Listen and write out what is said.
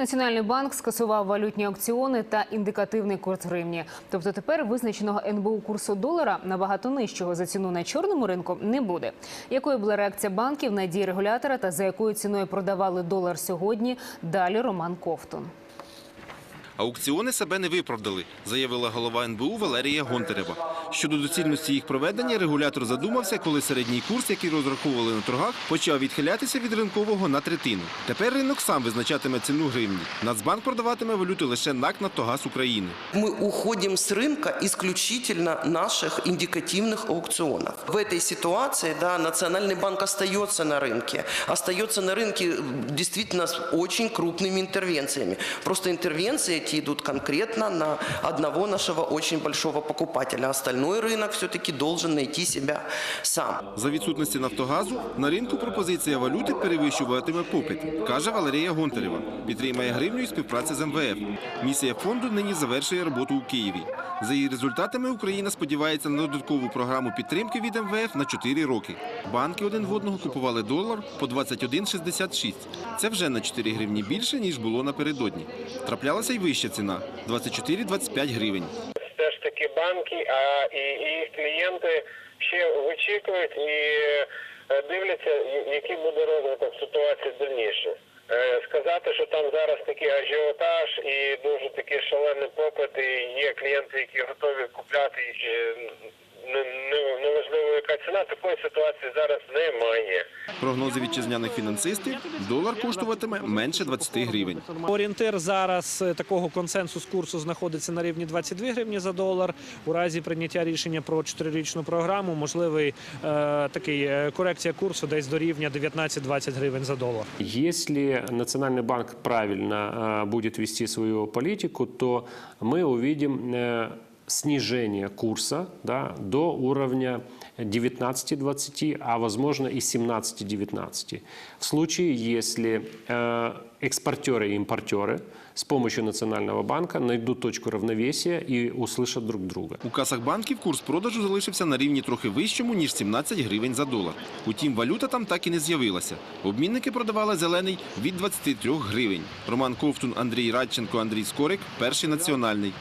Національний банк скасував валютні аукціони та індикативний курс гривні. Тобто тепер визначеного НБУ курсу долара набагато нижчого за ціну на чорному ринку не буде. Якою була реакція банків на дії регулятора та за якою ціною продавали долар сьогодні? Далі Роман Ковтун. Аукціони себе не виправдали, заявила голова НБУ Валерія Гонтарева. Щодо доцільності їх проведення, регулятор задумався, коли середній курс, який розраховували на торгах, почав відхилятися від ринкового на третину. Тепер ринок сам визначатиме ціну гривні. Нацбанк продаватиме валюту лише НАК «Нафтогаз України». Мы уходим с рынка исключительно наших индикативных аукционов. В этой ситуации да, Национальный банк остается на рынке. Остается на рынке действительно с очень крупными интервенциями. Просто интервенции эти идут конкретно на одного нашего очень большого покупателя. Остальной рынок все-таки должен найти себя сам. За відсутності «Нафтогазу» на ринку пропозиція валюти перевищуватиме попит, каже Валерія Гонтарева. Підтримає гривню і співпраці з МВФ. Місія фонду нині завершує роботу у Києві. За її результатами Україна сподівається на додаткову програму підтримки від МВФ на 4 роки. Банки один в одного купували долар по 21,66. Це вже на 4 гривні більше, ніж було напередодні. Траплялася й вища ціна – 24-25 гривень. все ж таки банки, а і, і їх клієнти ще вичікують і е, дивляться, який буде розвиток ситуації дальніше. Сказати, що там зараз такий ажіотаж і дуже такий шалений попит, і є клієнти, які готові купляти е, не- не- яка ціна, такої ситуації зараз немає. Прогнози вітчизняних фінансистів – долар коштуватиме менше 20 гривень. Орієнтир зараз е, такого консенсус курсу знаходиться на рівні 22 гривні за долар. У разі прийняття рішення про чотирирічну програму можливий е, такий е, корекція курсу десь до рівня 19-20 гривень за долар. Если Национальный банк правильно э, будет вести свою политику, то мы увидим э, снижение курса да, до уровня 19-20, а возможно и 17-19. В случае, если э, экспортеры и импортеры с помощью Национального банка найдут точку равновесия и услышат друг друга. У касах банків курс продажу залишився на рівні трохи вищому, ніж 17 гривень за долар. Утім, валюта там так і не з'явилася. Обмінники продавали зелений від 23 гривень. Роман Ковтун, Андрій Радченко, Андрій Скорик – перший національний.